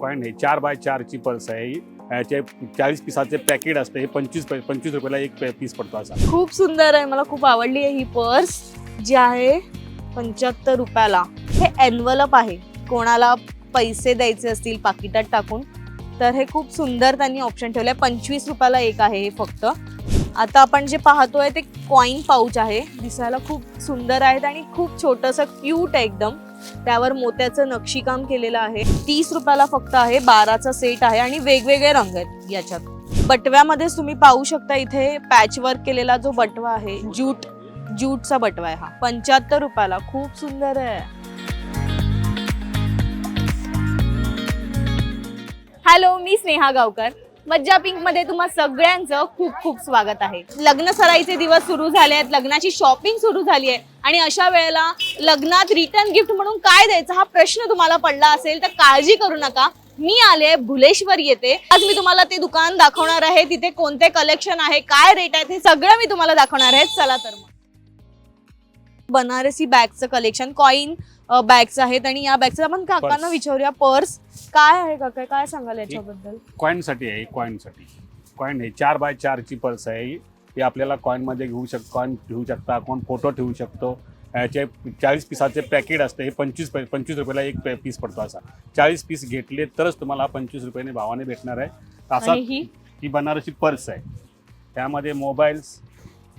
Point आहे चार bye चारची पर्स आहे ही. याचे चाळीस पिसाचे पॅकेट असते हे पंचवीस पंचवीस रुपयाला एक पीस पडतो असा. खूप सुंदर आहे मला खूप आवडली आहे ही पर्स जी आहे पंच्याहत्तर रुपयाला. हे एनवलप आहे. कोणाला पैसे द्यायचे असतील पाकिटात टाकून तर हे खूप सुंदर त्यांनी ऑप्शन ठेवलं आहे पंचवीस रुपयाला एक आहे हे फक्त. आता आपण जे पाहतोय ते कॉईन पाऊच आहे. दिसायला खूप सुंदर आहेत आणि खूप छोटंसं क्यूट आहे एकदम. त्यावर मोत्याचं नक्षीकाम केलेलं आहे. तीस रुपयाला फक्त आहे बाराचा सेट आहे आणि वेगवेगळे रंग आहेत याच्यात. बटव्यामध्येच तुम्ही पाहू शकता इथे पॅच वर्क केलेला जो बटवा आहे ज्यूट ज्यूटचा बटवा आहे हा. पंच्याहत्तर रुपयाला खूप सुंदर आहे. हॅलो मी स्नेहा गावकर. मज्जा पिंकमध्ये तुम्हा सगळ्यांचं खूप खूप स्वागत आहे. लग्न सराईचे दिवस सुरू झाले आहेत लग्नाची शॉपिंग सुरू झाली आहे आणि अशा वेळेला लग्नात रिटर्न गिफ्ट म्हणून काय द्यायचं हा प्रश्न तुम्हाला पडला असेल तर काळजी करू नका. मी आले भुलेश्वर येते आज मी तुम्हाला ते दुकान दाखवणार आहे तिथे कोणते कलेक्शन आहे काय रेट आहेत हे सगळं मी तुम्हाला दाखवणार आहे. चला तर मग. बनारसी बॅगचं कलेक्शन कॉईन बॅग्स आहेत आणि या बॅगचं आपण काकांना. विचारूया. पर्स काय आहे काका? काय सांगाल याच्याबद्दल? कॉईनसाठी आहे कॉईनसाठी कॉईन आहे चार बाय चारची पर्स आहे. ही ही आपल्याला कॉईनमध्ये घेऊ शक कॉईन ठेवू शकता कोण फोटो ठेवू शकतो. याचे चाळीस पिसाचे पॅकेट असते हे पंचवीस पंचवीस रुपयाला एक पीस पडतो असा. चाळीस पीस घेतले तरच तुम्हाला पंचवीस रुपयाने भावाने भेटणार आहे. असा ही? ही बनारसी पर्स आहे. त्यामध्ये मोबाईल्स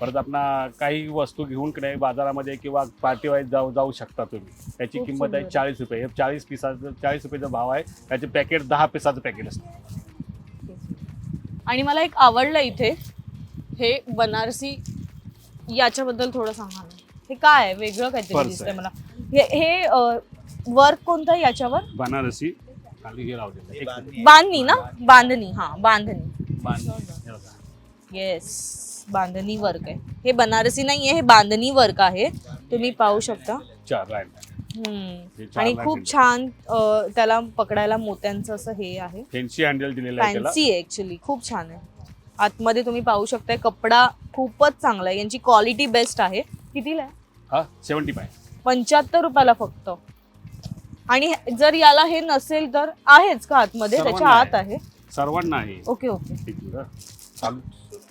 परत आपला काही वस्तू घेऊन कडे बाजारामध्ये किंवा पार्टी वाईज जाऊ जाऊ शकता तुम्ही. त्याची किंमत आहे. चाळीस रुपये. हे चाळीस पिसाचं चाळीस रुपयाचा भाव आहे. त्याचे पॅकेट दहा पिसाचं पॅकेट असतं. आणि मला एक आवडलं इथे. हे बनारसी याच्याबद्दल थोडं सांगा ना. हे काय आहे? वेगळं काहीतरी Purse दिसतंय आहे. मला. हे हे वर्क कोणतं आहे याच्यावर? बनारसी. खाली हे लावलेलं आहे. एक- बांधणी. ना? बांधणी. हा बांधणी. बांधणी. हे बघा. येस बांधणी वर्क आहे. हे बनारसी नाही आहे हे बांधणी वर्क आहे. तुम्ही पाहू शकता. चार राईट हम्म. चार आणि खूप दिले. छान अ, त्याला पकडायला मोत्यांचं असं हे आहे. फॅन्सी हँडल दिलेलं आहे त्याला. फॅन्सी आहे ऍक्च्युली खूप छान आहे. आतमध्ये तुम्ही पाहू शकताय कपडा खूपच चांगला आहे. यांची क्वालिटी बेस्ट आहे. कितीला आहे? हा फाय पंच्याहत्तर रुपयाला फक्त. आणि हे- जर याला हे नसेल तर आहेच का आतमध्ये? सर्वांना त्याच्या आत आहे. सर्वांना आहे. Okay okay. एक मिनिट. चालू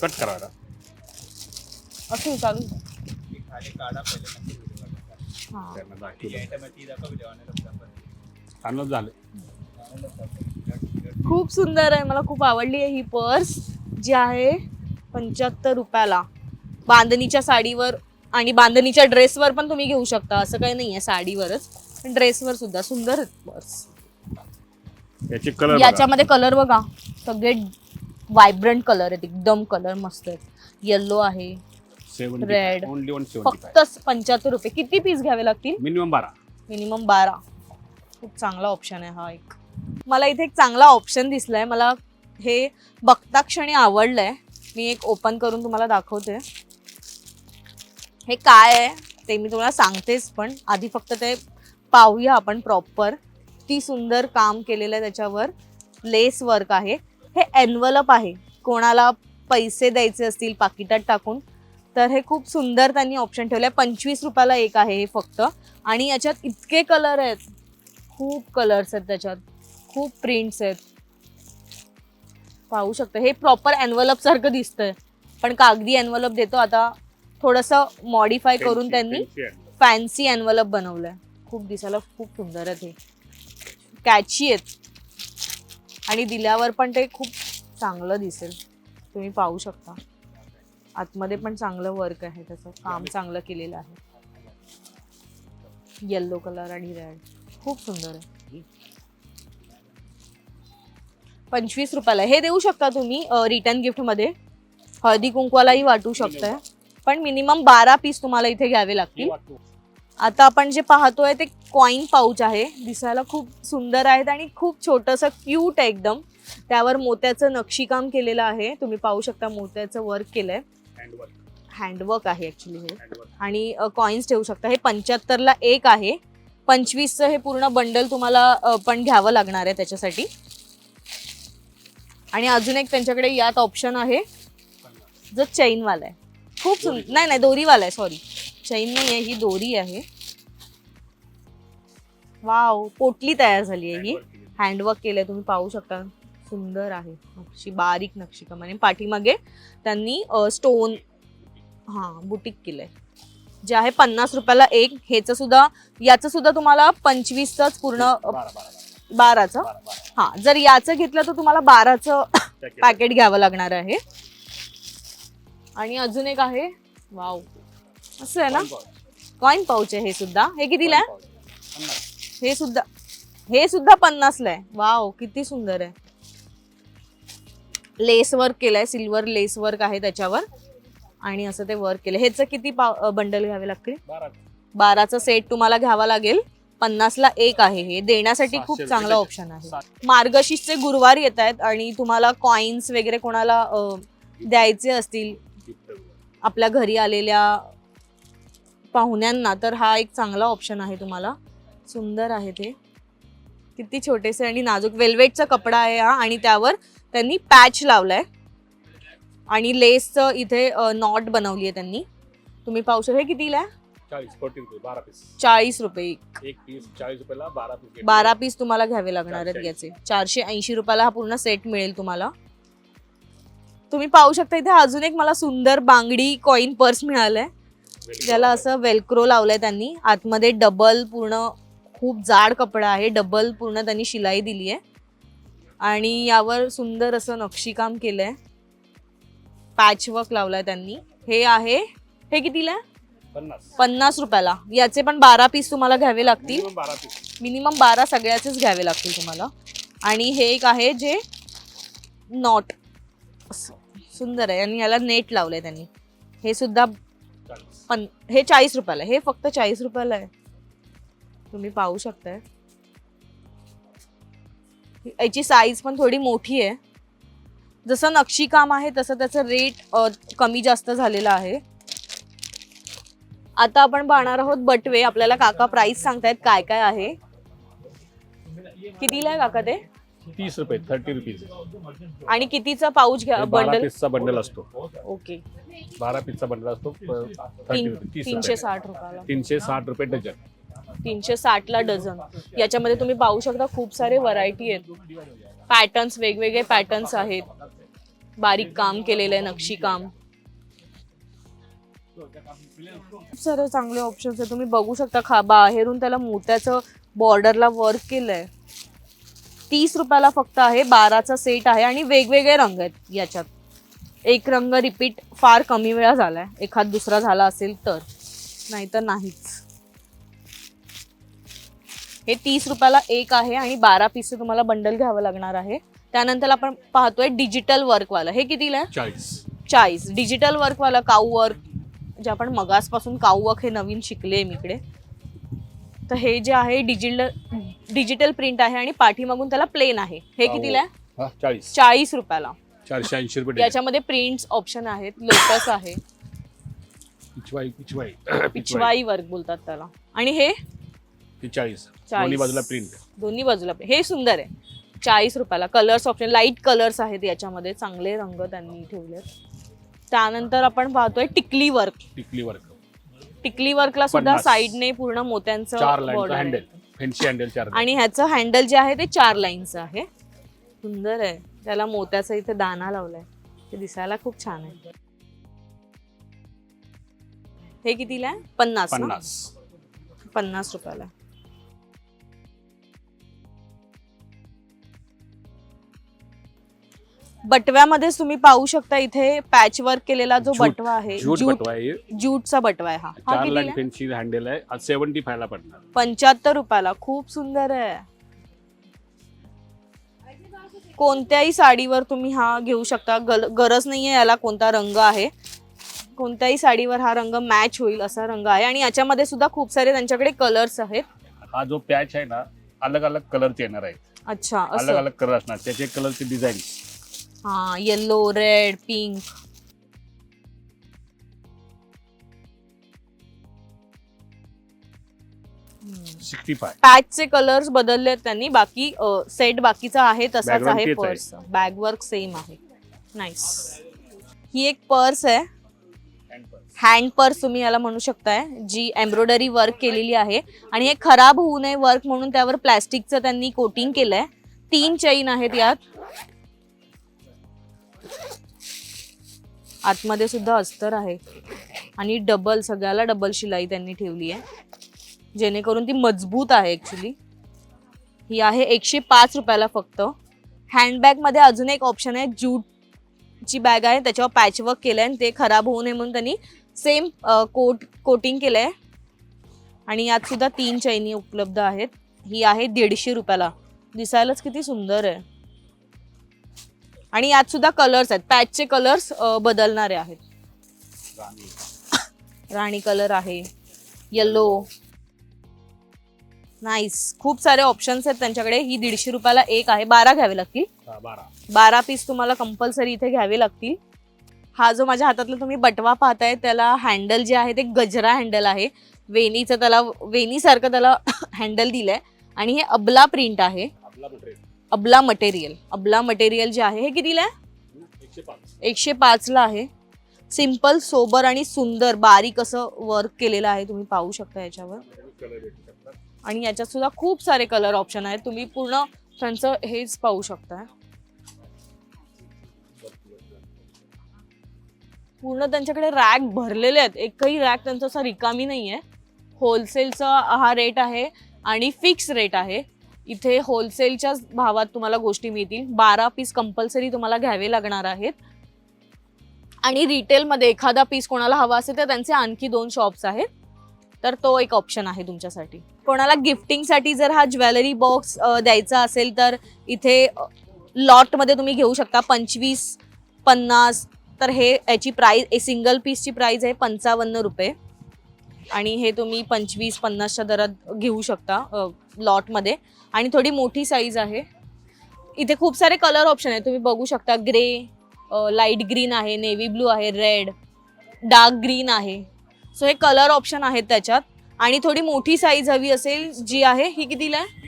कट करायला असं चालू हा. चांगलं झालं. खूप सुंदर आहे. मला खूप आवडली आहे ही पर्स जी आहे पंच्याहत्तर रुपयाला. बांधणीच्या साडीवर आणि बांधणीच्या ड्रेसवर पण तुम्ही घेऊ शकता. असं काही नाही आहे साडीवरच. पण ड्रेसवर सुद्धा सुंदर पर्स. याचे कलर याच्यामध्ये कलर बघा. सगळे व्हायब्रंट कलर आहेत. एकदम कलर मस्त आहेत. येल्लो आहे. Red. ओनली वन फक्त पंच्याहत्तर रुपये. किती पीस घ्यावे लागतील? मिनिमम बारा. मिनिमम बारा. खूप चांगला ऑप्शन आहे हा एक. मला इथे एक चांगला ऑप्शन दिसलाय. मला हे बघता क्षणी आवडलंय. मी एक ओपन करून तुम्हाला दाखवते. हे काय आहे? ते मी तुम्हाला सांगतेच पण आधी फक्त ते पाहूया आपण प्रॉपर ती सुंदर काम केलेलं आहे त्याच्यावर. लेस वर्क आहे. हे एनवलप आहे. कोणाला पैसे द्यायचे असतील पाकिटात टाकून तर हे खूप सुंदर त्यांनी ऑप्शन ठेवलंय. पंचवीस रुपयाला एक आहे हे फक्त. आणि याच्यात इतके कलर आहेत. खूप कलर्स आहेत त्याच्यात. खूप प्रिंट्स आहेत. पाहू शकता. हे प्रॉपर एनवलप सारखं दिसतंय. पण कागदी एनवलप देतो. आता थोडंसं मॉडीफाय करून त्यांनी फॅन्सी एनवलप बनवलंय. खूप दिसायला खूप सुंदर आहेत हे. कॅची आहेत. आणि दिल्यावर पण ते खूप चांगलं दिसेल. तुम्ही पाहू शकता. आतमध्ये पण चांगलं वर्क आहे त्याचं. काम चांगलं केलेलं आहे. येल्लो कलर आणि रेड खूप सुंदर आहे. पंचवीस रुपयाला हे देऊ शकता तुम्ही रिटर्न गिफ्टमध्ये हळदी कुंकवालाही वाटू शकताय. पण मिनिमम बारा पीस तुम्हाला इथे घ्यावे लागतील. आता आपण जे पाहतोय ते कॉईन पाऊच आहे. दिसायला खूप सुंदर आहेत आणि खूप छोटंसं क्यूट आहे एकदम. त्यावर मोत्याचं नक्षीकाम केलेलं आहे. तुम्ही पाहू शकता मोत्याचं वर्क केलंय. हँडवर्क आहे ऍक्च्युली हे. आणि कॉईन्स ठेवू शकता. हे पंच्याहत्तरला एक आहे. पंचवीसचं हे पूर्ण बंडल तुम्हाला पण घ्यावं लागणार आहे त्याच्यासाठी. आणि अजून एक त्यांच्याकडे यात ऑप्शन आहे. जो चैनवाला आहे. खूप सुंदर नाही नाही दोरीवाला आहे सॉरी चैन नाही आहे ही दोरी आहे. वाव पोटली तयार झाली आहे ही. हँडवर्क केलंय तुम्ही पाहू शकता. सुंदर आहे. नक्षी बारीक नक्षीकाम आणि पाठीमागे त्यांनी स्टोन हा बुटीक केलंय. जे आहे पन्नास रुपयाला एक. ह्याचं सुद्धा याचं सुद्धा तुम्हाला पंचवीसच पूर्ण. बाराचं? बारा, बारा. हा जर याचं घेतलं तर तुम्हाला बाराचं. पॅकेट घ्यावं लागणार आहे. आणि अजून एक आहे. वाव. असं आहे ना. कॉइन पाऊच आहे हे सुद्धा. हे कितीला आहे. हे सुद्धा हे सुद्धा पन्नासला आहे. वाव किती सुंदर आहे. लेस वर्क केलंय सिल्वर लेस वर्क आहे त्याच्यावर आणि असं ते वर्क केलं ह्याचं किती पाव बंडल घ्यावे लागतील बारा. बाराचा सेट तुम्हाला घ्यावा लागेल पन्नासला एक आहे हे देण्यासाठी खूप चांगला. ऑप्शन आहे. मार्गशीर्षचे गुरुवार येत आहेत आणि तुम्हाला कॉइन्स वगैरे कोणाला द्यायचे असतील. आपल्या घरी आलेल्या पाहुण्यांना तर हा एक चांगला ऑप्शन आहे तुम्हाला सुंदर आहे ते किती छोटेसे आणि नाजूक वेल्वेटचा कपडा आहे हा आणि त्यावर त्यांनी पॅच लावलाय. आणि लेसचं इथे नॉट बनवली आहे त्यांनी. तुम्ही पाहू शकता. हे कितीला आहे? चाळीस फोर्टी रुपये बारा पीस. चाळीस रुपये एक. पीस चाळीस रुपयाला बारा पीस बारा पीस तुम्हाला घ्यावे लागणार आहेत याचे. चारशे ऐंशी रुपयाला हा पूर्ण सेट मिळेल तुम्हाला. तुम्ही पाहू शकता इथे अजून एक मला सुंदर बांगडी कॉइन पर्स मिळालंय. ज्याला असं वेल्क्रो लावलंय त्यांनी. आतमध्ये डबल पूर्ण खूप जाड कपडा आहे. डबल पूर्ण त्यांनी शिलाई दिली आहे आणि यावर सुंदर असं नक्षीकाम केलंय. पॅचवर्क लावलाय त्यांनी. हे आहे हे कितीला? आहे पन्नास रुपयाला. याचे पण बारा पीस तुम्हाला घ्यावे लागतील. मिनिमम बारा सगळ्याचेच घ्यावे लागतील तुम्हाला. आणि हे एक आहे जे नॉट सुंदर आहे. आणि याला नेट लावलंय त्यांनी. हे सुद्धा पण हे चाळीस रुपयाला आहे. हे फक्त चाळीस रुपयाला आहे. तुम्ही पाहू शकताय. याची साईज पण थोडी मोठी आहे. जसं नक्षीकाम आहे तसं त्याचं रेट कमी जास्त झालेलं आहे. आता आपण पाहणार आहोत बटवे. आपल्याला काका प्राइस सांगतायत काय काय आहे. कितीला आहे काका ते? तीस रुपये थर्टी रुपीज आणि कितीचा पाऊच घ्या बंडल पीसचा बंडल असतो. ओके. बारा पीसचा बंडल असतो तीनशे. साठ रुपयाला. तीनशे साठ रुपये डझन. तीनशे साठला डझन. याच्यामध्ये तुम्ही पाहू शकता खूप सारे व्हरायटी आहेत. पॅटर्न्स वेगवेगळे पॅटर्न्स आहेत. बारीक काम केलेलं आहे नक्षीकाम खूप सारे चांगले ऑप्शन्स आहेत. तुम्ही बघू शकता खा बाहेरून त्याला मोत्याचं बॉर्डरला वर्क केलंय. तीस रुपयाला फक्त आहे बाराचा सेट आहे आणि वेगवेगळे रंग आहेत याच्यात. एक रंग रिपीट फार कमी वेळा झालाय. एखाद दुसरा झाला असेल तर. नाहीतर नाहीच. हे तीस रुपयाला एक आहे आणि बारा पीसचं तुम्हाला बंडल घ्यावं लागणार आहे. त्यानंतर आपण पाहतोय डिजिटल वर्कवाला हे कितीला आहे? चाळीस. चाळीस. डिजिटल वर्कवाला काऊ वर्क जे आपण मगासपासून काऊ वर्क हे नवीन शिकले मी इकडे. तर हे जे आहे डिजिटल डिजिटल प्रिंट आहे आणि पाठीमागून त्याला प्लेन आहे. हे कितीला आहे? चाळीस. चाळीस रुपयाला. चारशे ऐंशी रुपये याच्यामध्ये प्रिंट्स ऑप्शन आहेत लोटस आहे. पिचवाई वर्क बोलतात त्याला. आणि हे? ती चाळीस. दोन्ही बाजूला प्रिंट दोन्ही बाजूला हे सुंदर आहे. चाळीस रुपयाला. कलर्स ऑप्शन लाइट कलर्स आहेत याच्यामध्ये. चांगले रंग त्यांनी ठेवलेत. त्यानंतर आपण पाहतोय टिकली वर्क टिकली वर्क टिकली वर्कला सुद्धा. साईडने पूर्ण मोत्यांचं. हँडल फॅन्सी हँडल चार आणि ह्याचं हँडल जे आहे ते चार लाईनचं आहे. सुंदर आहे. त्याला मोत्याचा इथे दाना लावलाय. ते दिसायला खूप छान आहे. हे कितीला आहे? पन्नास? पन्नास. पन्नास रुपयाला. बटव्यामध्ये तुम्ही पाहू शकता इथे पॅच वर्क केलेला जो जूट- बटवा आहे. जूट बटवा आहे. जूटचा बटवा आहे हा. हा चार कितीला? आहे? हँडल आहे सेव्हन्टी फायला पडणार. पंच्याहत्तर रुपयाला. खूप सुंदर आहे. कोणत्याही साडीवर तुम्ही हा घेऊ शकता. गल- गरज नाहीये याला कोणता रंग आहे. कोणत्याही साडीवर हा रंग मॅच होईल असा रंग आहे. आणि याच्यामध्ये सुद्धा खूप सारे त्यांच्याकडे कलर्स आहेत. हा जो पॅच आहे ना अलग अलग कलरचे येणार आहेत. अच्छा अलग असं. अलग कलर असणार. त्याचे कलरचे डिझाईन हा yellow red pink sixty five पॅचचे colours बदलले त्यांनी. बाकी सेट बाकीचा आहे तसाच Background आहे तेच आहे. पर्स बॅग वर्क सेम आहे. नाईस ही एक पर्स आहे. हँड पर्स तुम्ही याला म्हणू शकताय जी एम्ब्रॉयडरी वर्क केलेली आहे. आणि हे खराब होऊ नये वर्क म्हणून त्यावर प्लॅस्टिकचं त्यांनी कोटिंग केलंय. तीन चैन आहेत यात. आतमध्ये सुद्धा अस्तर आहे. आणि डबल सगळ्याला डबल शिलाई त्यांनी ठेवली आहे. जेणेकरून ती मजबूत आहे ॲक्च्युली ही आहे एकशे पाच रुपयाला फक्त. हँडबॅगमध्ये अजून एक ऑप्शन आहे ज्यूटची बॅग आहे. त्याच्यावर पॅचवर्क केलंय आणि ते खराब होऊ नये म्हणून त्यांनी सेम कोट कोटिंग केलं आहे आणि यात सुद्धा तीन चैनी उपलब्ध आहेत. ही आहे दीडशे रुपयाला. दिसायलाच किती सुंदर आहे. आणि यात सुद्धा कलर्स आहेत. पॅचचे कलर्स बदलणारे आहेत. राणी कलर आहे. येल्लो नाईस खूप सारे ऑप्शन्स आहेत त्यांच्याकडे. ही दीडशे रुपयाला एक आहे. बारा घ्यावे लागतील. हा, बारा. पीस तुम्हाला कंपल्सरी इथे घ्यावे लागतील. हा जो माझ्या हातातला तुम्ही बटवा पाहताय त्याला हँडल जे आहे ते गजरा हँडल आहे. वेणीचं त्याला वेणीसारखं त्याला हँडल दिलंय. आणि हे अबला प्रिंट आहे. अबला मटेरियल अबला मटेरियल जे आहे हे कितीला आहे? एकशे पाच पाचला आहे. सिंपल सोबर आणि सुंदर बारीक असं वर्क केलेलं आहे तुम्ही पाहू शकता याच्यावर. आणि याच्यात सुद्धा खूप सारे कलर ऑप्शन आहेत. तुम्ही पूर्ण त्यांचं हेच पाहू शकता पूर्ण त्यांच्याकडे रॅक भरलेले आहेत. एकही रॅक त्यांचा असा रिकामी नाही आहे होलसेलचा हा रेट आहे आणि फिक्स रेट आहे. इथे होलसेलच्याच भावात तुम्हाला गोष्टी मिळतील. बारा पीस कंपल्सरी तुम्हाला घ्यावे लागणार आहेत. आणि रिटेलमध्ये एखादा पीस कोणाला हवा असेल तर त्यांचे आणखी दोन शॉप्स आहेत. तर तो एक ऑप्शन आहे तुमच्यासाठी. कोणाला गिफ्टिंगसाठी जर हा ज्वेलरी बॉक्स द्यायचा असेल तर इथे लॉटमध्ये तुम्ही घेऊ शकता पंचवीस पन्नास तर हे याची प्राईज सिंगल पीसची प्राईज आहे पंचावन्न रुपये. आणि हे तुम्ही पंचवीस पन्नासच्या दरात घेऊ शकता लॉटमध्ये. आणि थोडी मोठी साईज आहे. इथे खूप सारे कलर ऑप्शन आहे तुम्ही बघू शकता ग्रे लाइट ग्रीन आहे नेव्ही ब्लू आहे रेड डार्क ग्रीन आहे. सो हे कलर ऑप्शन आहेत त्याच्यात. आणि थोडी मोठी साईज हवी असेल जी आहे ही कितीला आहे?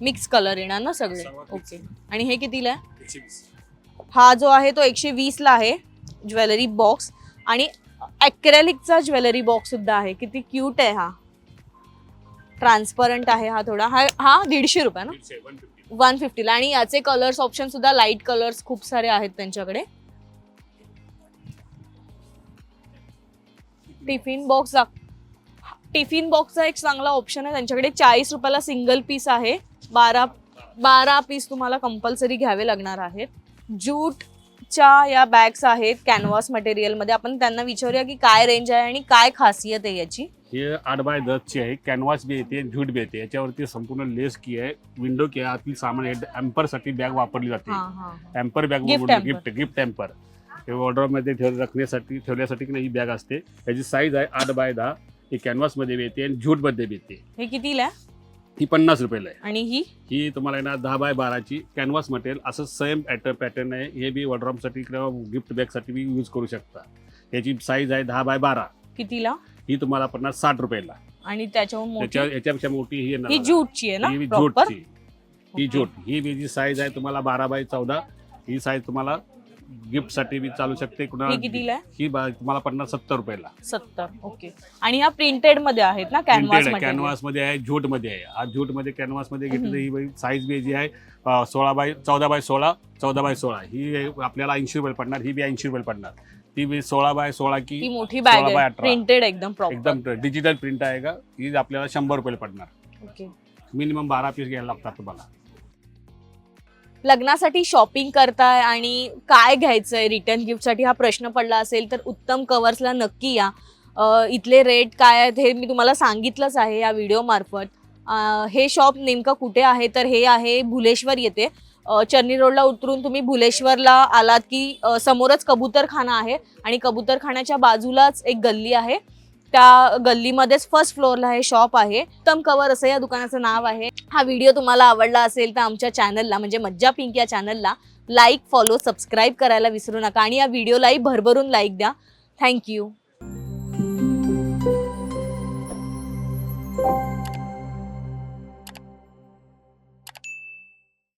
मिक्स कलर येणार ना सगळे. ओके आणि हे कितीला आहे? हा जो आहे तो एकशे वीसला आहे ज्वेलरी बॉक्स आणि ॲक्रेलिकचा ज्वेलरी बॉक्स सुद्धा आहे. किती क्यूट आहे हा. ट्रान्सपरंट आहे हा थोडा. हा हा दीडशे रुपये ना? वन फिफ्टी वन फिफ्टीला आणि याचे कलर्स ऑप्शन सुद्धा लाइट कलर्स खूप सारे आहेत त्यांच्याकडे. टिफिन बॉक्स टिफिन बॉक्सचा एक चांगला ऑप्शन आहे. त्यांच्याकडे चाळीस रुपयाला सिंगल पीस आहे. बारा बारा पीस तुम्हाला कंपल्सरी घ्यावे लागणार आहेत. ज्यूटच्या या बॅग्स आहेत कॅनव्हास मटेरियलमध्ये आपण त्यांना विचारूया की काय रेंज आहे आणि काय खासियत आहे याची. हे आठ बाय दसची आहे. कॅनव्हास बी येते झूट बी येते. याच्यावरती संपूर्ण लेस की आहे. विंडो की आहे. आतील सामान एम्परसाठी बॅग वापरली जाते. Hamper bag Gift hamper. Gift gift hamper हे वॉर्डरॉपमध्ये ठेव रखण्यासाठी ठेवण्यासाठी की नाही ही बॅग असते. याची साईज आहे आठ बाय दहा ही कॅनव्हासमध्ये बी येते आणि झूटमध्ये बी येते. हे कितीला? आहे ही पन्नास रुपयाला आहे. आणि ही? ही तुम्हाला येणार दहा बाय बाराची कॅनव्हास मटेरियल असं सेम पॅटर्न आहे. हे बी वॉर्डरॉपसाठी किंवा गिफ्ट बॅगसाठी बी यूज करू शकता. याची साईज आहे दहा बाय बारा. कितीला? ही तुम्हाला पडणार साठ रुपयाला. आणि त्याच्यावर मोठी? त्याच्या याच्यापेक्षा मोठी ही येणार ही ज्यूटची आहे ना ही ज्यूटची ही ज्यूट ही बी जी साईज आहे तुम्हाला बारा बाय चौदा. ही साईज तुम्हाला गिफ्टसाठी बी चालू शकते ही कुणाला कितीला आहे? ही बा- तुम्हाला पडणार सत्तर रुपयाला. सत्तर ओके. आणि ह्या प्रिंटेडमध्ये आहेत ना कॅनव्हासमध्ये? कॅनव्हासमध्ये आहे झूटमध्ये आहे. आज झूटमध्ये कॅनव्हासमध्ये घेतली. ही साईज बी जी आहे. अं, सोळा बाय चौदा बाय सोळा चौदा बाय सोळा. ही आपल्याला ऐंशी रुपये पडणार ही बी ऐंशी रुपये पडणार. ती बी सोळा बाय सोळा ती की मोठी बॅग बाय आहे. प्रिंटेड एकदम प्रॉपर एकदम डिजिटल प्रिंट आहे का? ही आपल्याला शंभर रुपये पडणार. ओके. मिनिमम बारा पीस घ्यायला लागतात तुम्हाला. लग्नासाठी शॉपिंग करताय आणि काय घ्यायचंय रिटर्न गिफ्टसाठी हा प्रश्न पडला असेल तर उत्तम कवर्सला नक्की या. अ, इथले रेट काय आहेत हे मी तुम्हाला सांगितलंच आहे या व्हिडिओमार्फत अ, हे शॉप नेमकं कुठे आहे? तर हे आहे भुलेश्वर येते अ, चर्नी रोडला उतरून तुम्ही भुलेश्वरला आलात की अ, समोरच कबूतरखाना आहे आणि कबूतरखान्याच्या बाजूलाच एक गल्ली आहे. त्या गल्लीमध्येच फर्स्ट फ्लोअरला हे शॉप आहे. तम कवर असं या दुकानाचं नाव आहे. हा व्हिडिओ तुम्हाला आवडला असेल तर आमच्या चॅनलला म्हणजे मज्जा पिंक या चॅनलला लाईक फॉलो सबस्क्राईब करायला विसरू नका. आणि या व्हिडिओलाही भरभरून लाईक द्या. थँक्यू